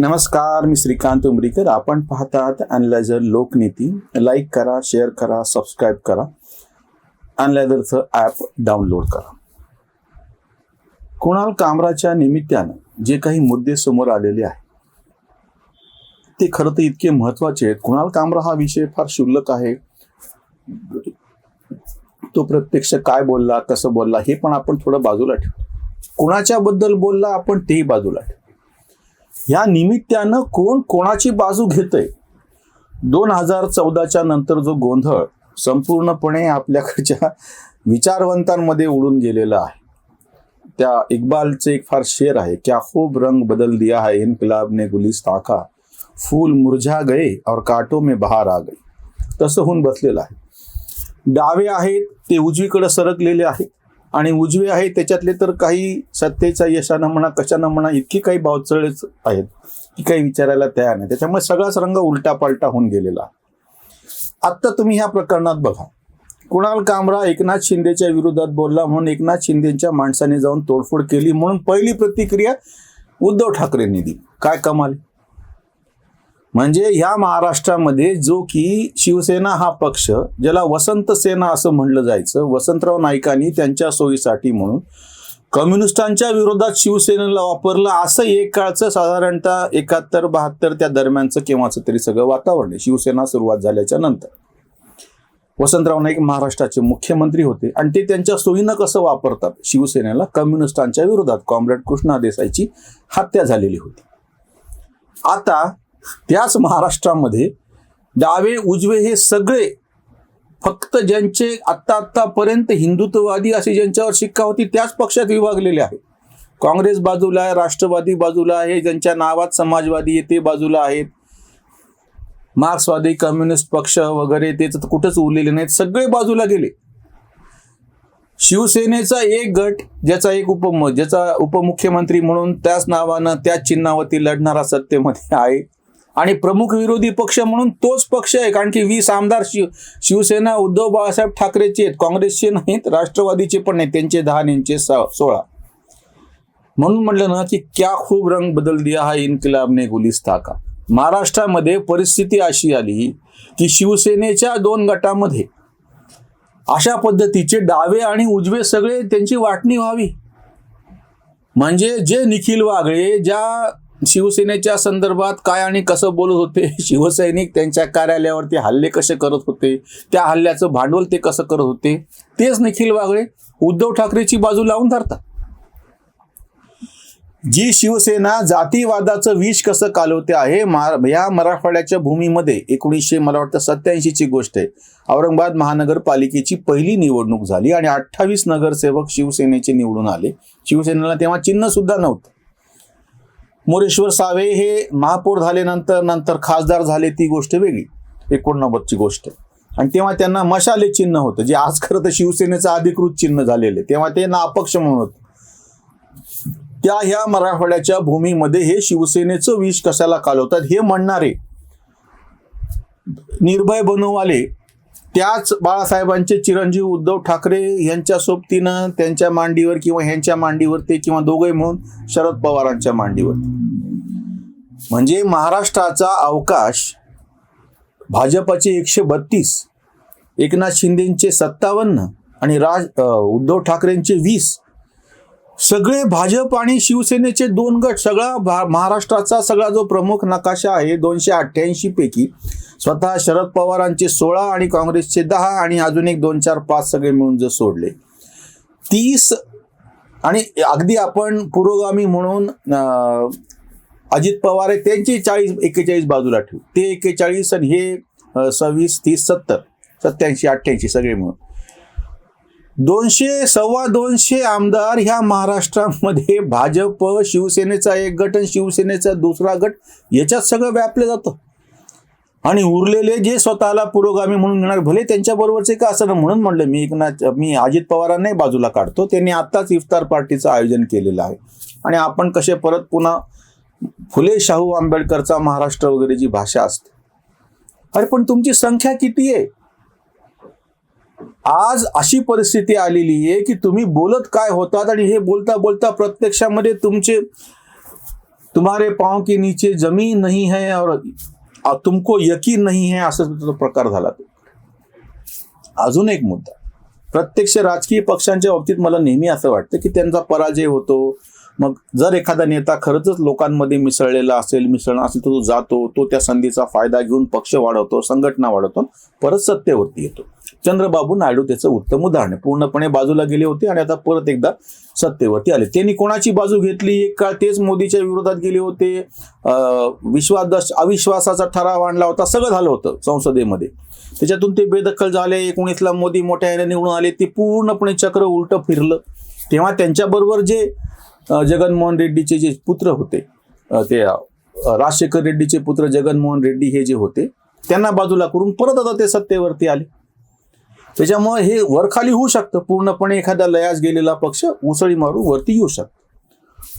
नमस्कार मी श्रीकांत उमरीकर. आपण पाहतात अनलायझर लोकनीती. लाईक करा शेअर करा सबस्क्राईब करा. अनलायझरचं ॲप डाउनलोड करा. कुणाल कामराच्या निमित्तानं जे काही मुद्दे समोर आलेले आहेत ते खरं तर इतके महत्त्वाचे आहेत. कुणाल कामरा हा विषय फार क्षुल्लक आहे. तो प्रत्यक्ष काय बोलला कसं बोलला हे पण आपण थोडं बाजूला ठेवू. कुणाच्या बद्दल बोलला आपण तेही बाजूला ठेवू. या निमित्तानं कोण कोणाची बाजू घेतय? दोन हजार चौदाच्या नंतर जो गोंधळ संपूर्णपणे आपल्याकडच्या विचारवंतांमध्ये उडून गेलेला आहे. त्या इक्बालचे एक फार शेर आहे क्या खूब रंग बदल दिया है इनकलाब ने गुलिस ताका फूल मुरझा गए और काटो में बहार आ गई. तसं होऊन बसलेलं आहे. डावे आहेत ते उजवीकडे सरकलेले आहेत. आणि उजवे आहे त्याच्यातले तर काही सत्तेचा यशानं म्हणा कशानं म्हणा इतकी काही बावचळेच आहेत की काही विचारायला तयार नाही. त्याच्यामुळे सगळाच रंग उलटा पालटा होऊन गेलेला. आत्ता तुम्ही ह्या प्रकरणात बघा. कुणाल कामरा एकनाथ शिंदेच्या विरोधात बोलला म्हणून एकनाथ शिंदेच्या माणसाने जाऊन तोडफोड केली म्हणून पहिली प्रतिक्रिया उद्धव ठाकरेंनी दिली. काय कमाल? म्हणजे ह्या महाराष्ट्रामध्ये जो की शिवसेना हा पक्ष ज्याला वसंत सेना असं म्हणलं जायचं वसंतराव नाईकांनी त्यांच्या सोयीसाठी म्हणून कम्युनिस्टांच्या विरोधात शिवसेनेला वापरलं असं एक काळचं साधारणतः एकाहत्तर बहात्तर त्या दरम्यानचं केव्हाचं तरी सगळं वातावरण आहे. शिवसेना सुरुवात झाल्याच्यानंतर. वसंतराव नाईक महाराष्ट्राचे मुख्यमंत्री होते आणि ते त्यांच्या सोयीनं कसं वापरतात? शिवसेनेला कम्युनिस्टांच्या विरोधात. कॉम्रेड कृष्णा देसाईची हत्या झालेली होती. आता त्याच महाराष्ट्रामध्ये डावे उजवे हे सगळे फक्त ज्यांचे आत्ता आत्तापर्यंत हिंदुत्ववादी असे ज्यांच्यावर शिक्का होती त्याच पक्षात विभागलेले आहे काँग्रेस बाजूला आहे राष्ट्रवादी बाजूला आहे ज्यांच्या नावात समाजवादी आहे ते बाजूला आहेत. मार्क्सवादी कम्युनिस्ट पक्ष वगैरे ते तर कुठंच उरलेले नाहीत सगळे बाजूला गेले. शिवसेनेचा एक गट ज्याचा एक उपम ज्याचा उपमुख्यमंत्री म्हणून त्याच नावानं त्याच चिन्हावरती लढणारा सत्तेमध्ये आहे. आणि प्रमुख विरोधी पक्ष म्हणून तोच पक्ष आहे कारण की वीस आमदार शिव शिवसेना उद्धव बाळासाहेब ठाकरेचे आहेत. काँग्रेसचे नाहीत राष्ट्रवादीचे पण नाहीत. त्यांचे दहा यांचे सोळा. म्हणून म्हटलं ना की क्या खूप रंग बदल दिया हा इन्किलाबने गुलिस्ता का. महाराष्ट्रामध्ये परिस्थिती अशी आली की शिवसेनेच्या दोन गटामध्ये अशा पद्धतीचे डावे आणि उजवे सगळे त्यांची वाटणी व्हावी. म्हणजे जे निखिल वागळे ज्या शिवसेनेच्या संदर्भात काय आणि कसं बोलत होते? शिवसैनिक त्यांच्या कार्यालयावरती हल्ले कसे करत होते? त्या हल्ल्याचं भांडवल ते कसं करत होते? तेच निखिल वागळे उद्धव ठाकरेची बाजू लावून धरतात. जी शिवसेना जातीवादाचं विष कसं कालवते आहे मा- या मराठवाड्याच्या भूमीमध्ये एकोणीसशे मला वाटतं सत्याऐंशीची गोष्ट आहे. औरंगाबाद महानगरपालिकेची पहिली निवडणूक झाली आणि अठ्ठावीस नगरसेवक शिवसेनेचे निवडून आले. शिवसेनेला तेव्हा चिन्ह सुद्धा नव्हतं. मोरेश्वर सावे हे महापौर झाल्यानंतर नंतर खासदार झाले ती गोष्ट वेगळी एकोणनव्वदची गोष्ट. आणि तेव्हा त्यांना मशाले चिन्ह होतं जे आज खरं तर शिवसेनेचं अधिकृत चिन्ह झालेलं आहे. तेव्हा ते ना अपक्ष म्हणून होतं. त्या ह्या मराठवाड्याच्या भूमीमध्ये हे शिवसेनेचं विष कशाला कालवतात हे म्हणणारे निर्भय बनववाले त्याच बाळासाहेबांचे चिरंजीव उद्धव ठाकरे यांच्या सोबतीनं त्यांच्या मांडीवर किंवा ह्यांच्या मांडीवर ते किंवा दोघे म्हणून शरद पवारांच्या मांडीवर. म्हणजे महाराष्ट्राचा अवकाश भाजपाचे एकशे बत्तीस एकनाथ शिंदेचे सत्तावन्न आणि राज उद्धव ठाकरेंचे वीस सगळे भाजप आणि शिवसेनेचे दोन गट सगळा भा महाराष्ट्राचा सगळा जो प्रमुख नकाशा आहे दोनशे अठ्ठ्याऐंशी पैकी स्वतः शरद पवारांचे सोळा आणि काँग्रेसचे दहा आणि अजून एक दोन चार पाच सगळे मिळून जर सोडले. तीस आणि अगदी आपण पुरोगामी म्हणून अजित पवार आहे त्यांची चाळीस एक्केचाळीस बाजूला ठेवू. ते एक्केचाळीस आणि हे सव्वीस तीस सत्तर सत्याऐंशी अठ्ठ्याऐंशी सगळे मिळून. दोनशे सव्वा दोनशे आमदार ह्या महाराष्ट्रामध्ये भाजप शिवसेनेचा एक गट आणि शिवसेनेचा दुसरा गट याच्यात सगळं व्यापलं जातं. आणि उरलेले जे स्वतःला पुरोगामी म्हणून घेणार भले त्यांच्याबरोबरचे का असं म्हणून म्हणलं मी एकनाथ मी अजित पवारांनाही बाजूला काढतो. त्यांनी आत्ताच इफ्तार पार्टीचं आयोजन केलेलं आहे. आणि आपण कसे परत पुन्हा फुले शाहू आंबेडकरचा महाराष्ट्र वगैरे जी भाषा असते. अरे पण तुमची संख्या किती आहे? आज अशी परिस्थिती आलेली आहे की तुम्ही बोलत काय होतात आणि हे बोलता बोलता प्रत्यक्षामध्ये तुमचे तुम्हारे पाव के नीचे जमीन नाही है और तुमको यकीन नाही है असं तो प्रकार झाला तो. अजून एक मुद्दा. प्रत्यक्ष राजकीय पक्षांच्या बाबतीत मला नेहमी असं वाटतं की त्यांचा पराजय होतो. मग जर एखादा नेता खरंच लोकांमध्ये मिसळलेला असेल मिसळणं असेल तर तो जातो तो त्या संधीचा फायदा घेऊन पक्ष वाढवतो संघटना वाढवतो परत सत्तेवरती येतो. चंद्रबाबू नायडू त्याचं उत्तम उदाहरण आहे. पूर्णपणे बाजूला गेले होते आणि आता परत एकदा सत्तेवरती आले. त्यांनी कोणाची बाजू घेतली? एक काळ तेच मोदीच्या विरोधात गेले होते. विश्वास अविश्वासाचा ठराव आणला होता. सगळं झालं होतं संसदेमध्ये. त्याच्यातून ते बेदखल झाले. एकोणीसला मोदी मोठ्या याने निवडून आले. ते पूर्णपणे चक्र उलटं फिरलं. तेव्हा त्यांच्याबरोबर जे जगनमोहन रेड्डीचे जे पुत्र होते ते राजशेखर रेड्डीचे पुत्र जगनमोहन रेड्डी हे जे होते त्यांना बाजूला करून परत आता ते सत्तेवरती आले. त्याच्यामुळे हे वरखाली होऊ शकतं. पूर्णपणे एखादा लयास गेलेला पक्ष उसळी मारून वरती येऊ शकतो.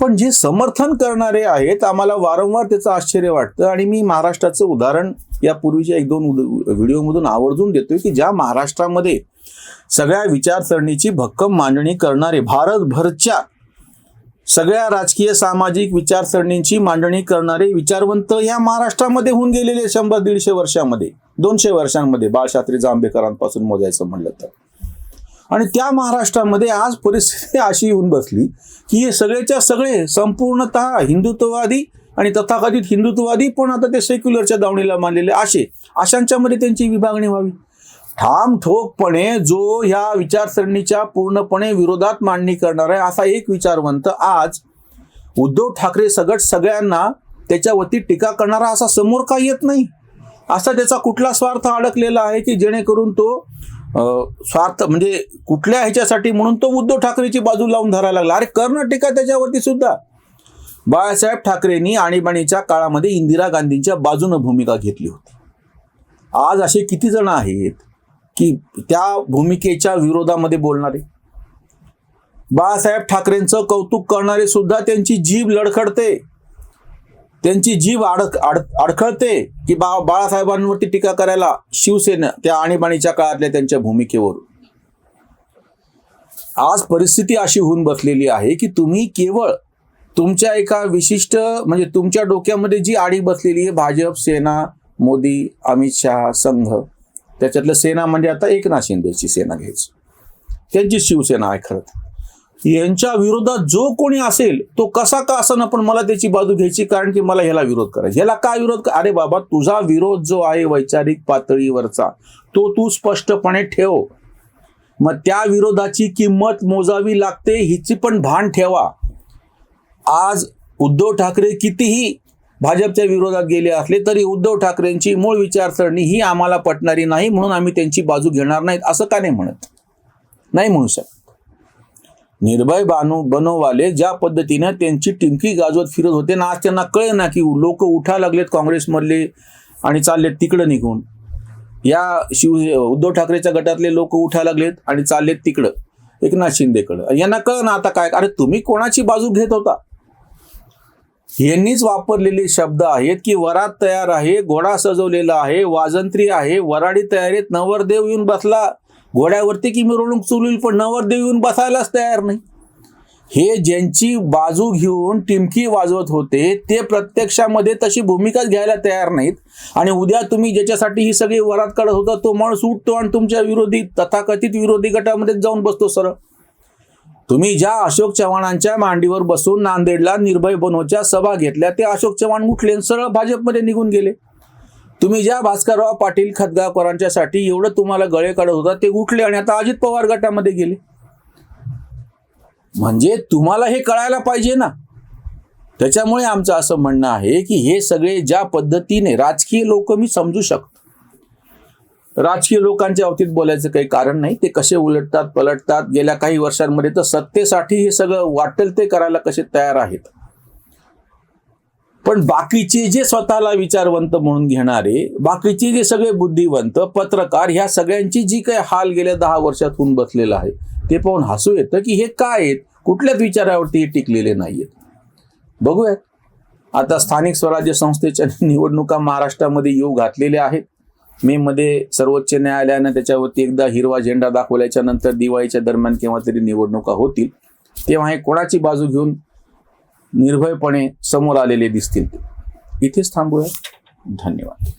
पण जे समर्थन करणारे आहेत आम्हाला वारंवार त्याचं आश्चर्य वाटतं. आणि मी महाराष्ट्राचं उदाहरण यापूर्वीच्या एक दोन व्हिडिओमधून आवर्जून देतोय की ज्या महाराष्ट्रामध्ये सगळ्या विचारसरणीची भक्कम मांडणी करणारे भारतभरच्या सगळ्या राजकीय सामाजिक विचारसरणींची मांडणी करणारे विचारवंत या महाराष्ट्रामध्ये होऊन गेलेले शंभर दीडशे वर्षामध्ये. दोनशे वर्षांमध्ये बाळशास्त्री जांभेकरांपासून मोजायचं म्हणलं तर. आणि त्या महाराष्ट्रामध्ये आज परिस्थिती अशी येऊन बसली की हे सगळेच्या सगळे संपूर्णतः हिंदुत्ववादी आणि तथाकथित हिंदुत्ववादी पण आता ते सेक्युलरच्या दावणीला मानलेले असे. अशांच्यामध्ये त्यांची विभागणी व्हावी. ठाम ठोकपणे जो ह्या विचारसरणीच्या पूर्णपणे विरोधात मांडणी करणार आहे असा एक विचारवंत आज उद्धव ठाकरे सगट सगळ्यांना त्याच्यावरती टीका करणारा असा समोर का येत नाही. असा त्याचा कुठला स्वार्थ अडकलेला आहे की जेणेकरून तो स्वार्थ म्हणजे कुठल्या ह्याच्यासाठी म्हणून तो उद्धव ठाकरेची बाजू लावून धरायला लागला. अरे कर टीका त्याच्यावरती सुद्धा. बाळासाहेब ठाकरेंनी आणीबाणीच्या काळामध्ये इंदिरा गांधींच्या बाजूनं भूमिका घेतली होती. आज असे किती जण आहेत की त्या भूमिकेच्या विरोधामध्ये बोलणारे? बाळासाहेब ठाकरेंचं कौतुक करणारे सुद्धा त्यांची जीभ लडखडते. त्यांची जीव अडक अड अडखळते की बा बाळासाहेबांवरती टीका करायला शिवसेना त्या आणीबाणीच्या काळातल्या त्यांच्या भूमिकेवरून आज परिस्थिती अशी होऊन बसलेली आहे की तुम्ही केवळ तुमच्या एका विशिष्ट म्हणजे तुमच्या डोक्यामध्ये जी आडी बसलेली आहे भाजप सेना मोदी अमित शहा संघ त्याच्यातलं सेना म्हणजे आता एकनाथ शिंदेची सेना घ्यायची त्यांची शिवसेना आहे खरं तर. यांच्या विरोधात जो कोणी असेल तो कसा का असं पण मला त्याची बाजू घ्यायची कारण की मला ह्याला विरोध करायचा. ह्याला काय विरोध अरे बाबा तुझा विरोध जो आहे वैचारिक पातळीवरचा तो तू स्पष्टपणे ठेव. मग त्या विरोधाची किंमत मोजावी लागते हिची पण भान ठेवा. आज उद्धव ठाकरे कितीही भाजपच्या विरोधात गेले असले तरी उद्धव ठाकरेंची मूळ विचारसरणी ही आम्हाला पटणारी नाही म्हणून आम्ही त्यांची बाजू घेणार नाहीत असं का नाही म्हणत? नाही म्हणू शकत. निर्भय बानू बनोवाले ज्या पद्धतीनं त्यांची टिमकी गाजवत फिरत होते. ना आज त्यांना कळे ना की लोक उठा लागलेत काँग्रेसमधले आणि चाललेत तिकडं निघून. या शिव उद्धव ठाकरेच्या गटातले लोक उठा लागलेत आणि चाललेत तिकडं. एकनाथ शिंदेकडं. यांना कळ ना आता काय अरे तुम्ही कोणाची बाजू घेत होता? यांनीच वापरलेले शब्द आहेत की वरात तयार आहे घोडा सजवलेला आहे वाजंत्री आहे वराडी तयारीत नवरदेव येऊन बसला. घोड्यावरती की मिरवणूक चुलील होईल पण नवरदेव येऊन बसायलाच तयार नाही. हे ज्यांची बाजू घेऊन टिमकी वाजवत होते ते प्रत्यक्षामध्ये तशी भूमिकाच घ्यायला तयार नाहीत. आणि उद्या तुम्ही ज्याच्यासाठी ही सगळी वरात काढत होता तो माणूस उठतो आणि तुमच्या विरोधी तथाकथित विरोधी गटामध्ये जाऊन बसतो सरळ. तुम्ही ज्या अशोक चव्हाणांच्या मांडीवर बसून नांदेडला निर्भय बनोच्या सभा घेतल्या ते अशोक चव्हाण उठले सरळ भाजपमध्ये निघून गेले. तुम्ही ज्या भास्करराव पाटील खतगावकरांच्यासाठी एवढं तुम्हाला गळे काढत होता ते उठले आणि आता अजित पवार गटामध्ये गेले. म्हणजे तुम्हाला हे कळायला पाहिजे ना. त्याच्यामुळे आमचं असं म्हणणं आहे की हे सगळे ज्या पद्धतीने राजकीय लोक मी समजू शकतो. राजकीय लोकांच्या बाबतीत बोलायचं काही कारण नाही ते कसे उलटतात पलटतात गेल्या काही वर्षांमध्ये तर सत्तेसाठी हे सगळं वाटेल ते करायला कसे तयार आहेत. पण बाकीचे जे स्वतःला विचारवंत म्हणून घेणारे बाकीचे जे सगळे बुद्धिवंत पत्रकार ह्या सगळ्यांची जी काही हाल गेल्या दहा वर्षात होऊन बसलेलं आहे ते पाहून हसू येतं की हे काय आहेत? कुठल्याच विचारावरती टिकलेले नाहीयेत. बघूयात. आता स्थानिक स्वराज्य संस्थेच्या निवडणुका महाराष्ट्रामध्ये येऊ घातलेल्या आहेत. मे मध्ये सर्वोच्च न्यायालयानं त्याच्यावरती एकदा हिरवा झेंडा दाखवल्याच्या नंतर दिवाळीच्या दरम्यान केव्हा तरी निवडणुका होतील तेव्हा हे कोणाची बाजू घेऊन निर्भयपणे समोर आलेले दिसतील. इथेच थांबूया. धन्यवाद.